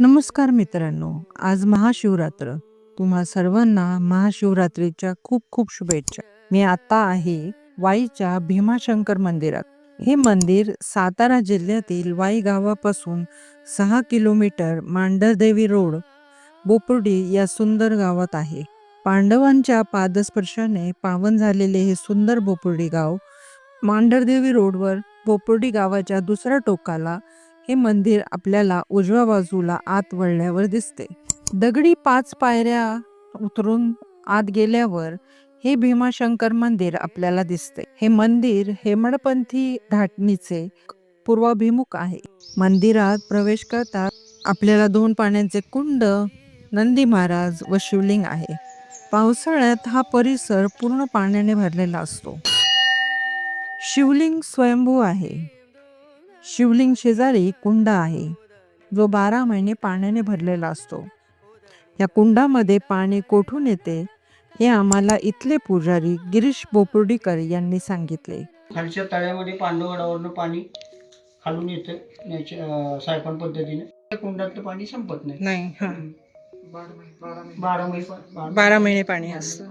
नमस्कार मित्रांनो आज महाशिवरात्र. तुम्हा सर्वांना महाशिवरात्रीच्या खूप खूप शुभेच्छा. मी आता आहे वाईच्या भीमाशंकर मंदिरात. हे मंदिर सातारा जिल्ह्यातील वाई गावापासून सहा किलोमीटर मांढरदेवी रोड बोपुर्डी या सुंदर गावात आहे. पांडवांच्या पादस्पर्शाने पावन झालेले हे सुंदर बोपुर्डी गाव मांढरदेवी रोडवर बोपुर्डी गावाच्या दुसऱ्या टोकाला हे मंदिर आपल्याला उजव्या बाजूला आत वळल्यावर दिसते. दगडी पाच पायऱ्या उतरून आत गेल्यावर हे भीमाशंकर मंदिर आपल्याला दिसते. हे मंदिर हेमडपंथी धाटणीचे पूर्वाभिमुख आहे. मंदिरात प्रवेश करतात आपल्याला दोन पाण्याचे कुंड नंदी महाराज व शिवलिंग आहे. पावसाळ्यात हा परिसर पूर्ण पाण्याने भरलेला असतो. शिवलिंग स्वयंभू आहे. शिवलिंग शेजारी कुंड आहे. जो बारा महिने पाण्याने भरलेला असतो. या कुंडामध्ये पाणी कोठून येते हे आम्हाला इथले पुजारी गिरीश बोपुर्डीकर यांनी सांगितले. खालच्या तळ्यामध्ये पांडवगडावरनं पाणी खालून येतं सायपन पद्धतीने. कुंडातलं पाणी संपत नाही. नाही बारा महिने पाणी असतं.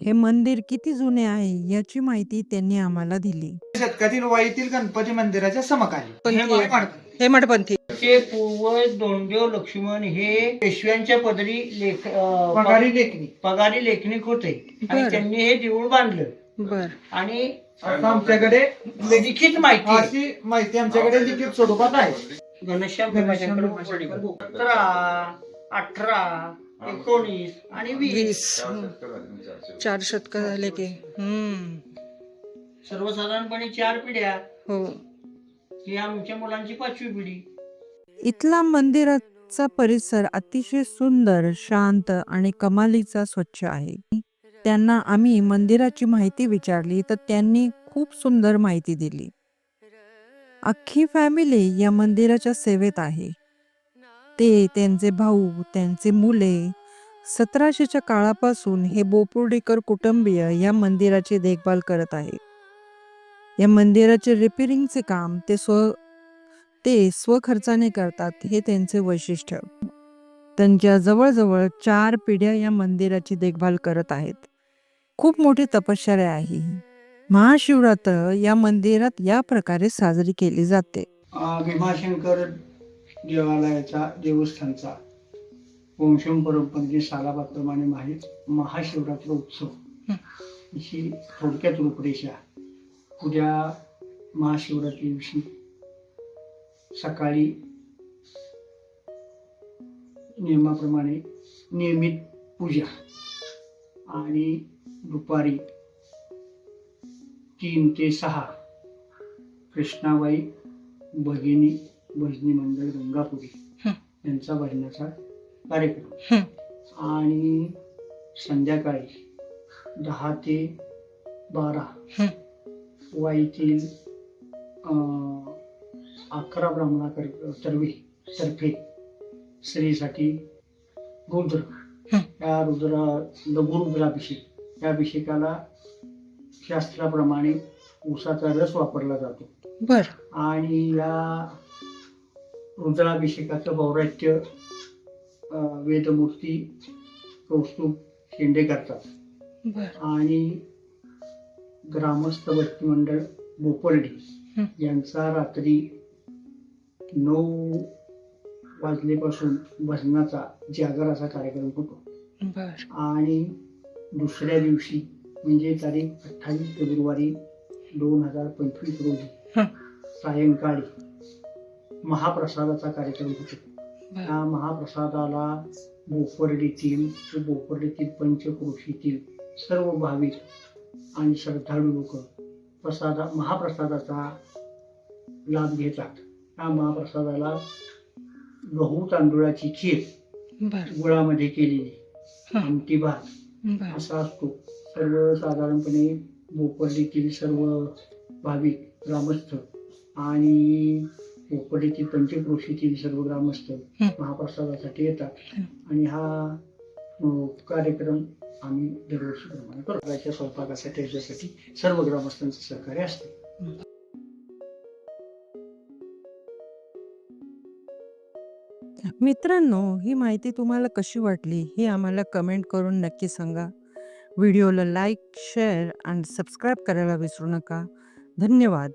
हे मंदिर किती जुने आहे याची माहिती त्यांनी आम्हाला दिली. शतकातील वाईतील गणपती मंदिराच्या समकाली. हे वाई म्हणतात. हेमडपंथी ते पूर्वज दोंडेव लक्ष्मण हे पेशव्यांच्या पदरी लेख अं, पगारी लेखणी. पगारी लेखनिक होते. आणि बरं. त्यांनी हे देऊळ बांधलं. बर. आणि आता आमच्याकडे लिखित माहिती आहे. अशी माहिती आमच्याकडे लिखित स्वरूपात आहे. घनश्याम भीमाशंकर अठरा एकोणीस आणि वीस. चार शतक झाले की. हम्म. सर्वसाधारणपणे चार पिढ्या हो. ही आमच्या मुलांची पाचवी पिढी. इथला मंदिराचा परिसर अतिशय सुंदर शांत आणि कमालीचा स्वच्छ आहे. त्यांना आम्ही मंदिराची माहिती विचारली तर त्यांनी खूप सुंदर माहिती दिली. अख्खी फॅमिली या मंदिराच्या सेवेत आहे. ते त्यांचे भाऊ त्यांचे मुले. सतराशेच्या काळापासून हे बोपुर्डीकर कुटुंबीय या मंदिराची देखभाल करत आहे. या मंदिराचे रिपेरिंगचे काम ते स्व ते स्वखर्चाने करतात हे त्यांचे वैशिष्ट्य. त्यांच्या जवळजवळ चार पिढ्या या मंदिराची देखभाल करत आहेत. खूप मोठी तपश्चर्या आहे महाशिवरात्र या मंदिरात या प्रकारे साजरी केली जाते. भीमाशंकर देवालयाचा देवस्थानचा वंशम परंपरेची सालाबाप्रमाणे माहीत महाशिवरात्र उत्सव. अशी थोडक्यात रूपरेषा उद्या महाशिवरात्री दिवशी सकाळी नियमाप्रमाणे नियमित पूजा आणि दुपारी तीन ते सहा कृष्णाबाई भगिनी भजनी मंडळ गंगापुरी यांचा भजनाचा कार्यक्रम. आणि संध्याकाळी दहा ते बारा वाईतील अकरा ब्राह्मणाकर तर्फे तर्फे स्त्रीसाठी रुद्र या रुद्रा लघुरुद्राभिषेक या अभिषेकाला शास्त्राप्रमाणे उसाचा रस वापरला जातो. बर. आणि या रुद्राभिषेकाचं पौरात्य अं, वेदमूर्ती कौस्तुभ शेंडे करतात आणि ग्रामस्थ भक्ती मंडळ बोपर्डी. यांचा रात्री नऊ वाजलेपासून भजनाचा जागराचा कार्यक्रम होतो आणि दुसऱ्या दिवशी म्हणजे तारीख अठ्ठावीस फेब्रुवारी दोन हजार पंचवीस रोजी. सायंकाळी महाप्रसादाचा कार्यक्रम होतो बर. या महाप्रसादाला बोपर्डीतील बोपर्डीतील पंचक्रोशीतील सर्व भाविक आणि श्रद्धाळू लोक प्रसादा महाप्रसादाचा लाभ घेतात. या महाप्रसादाला गहू तांदूळाची खीर गुळामध्ये केलेली. आमटी भात असा असतो. सर्वसाधारणपणे भोपर्डीतील सर्व भाविक ग्रामस्थ आणि भोपर्डीतील पंचक्रोशीतील सर्व ग्रामस्थ. महाप्रसादासाठी येतात. आणि हा कार्यक्रम आम्ही दरवर्षीप्रमाणे करतो. त्याच्या स्वयंपाकासाठी याच्यासाठी सर्व ग्रामस्थांचं सहकार्य असते. मित्रांनो ही माहिती तुम्हाला कशी वाटली हे आम्हाला कमेंट करून नक्की सांगा. व्हिडिओला लाईक शेअर आणि सबस्क्राईब करायला विसरू नका. धन्यवाद.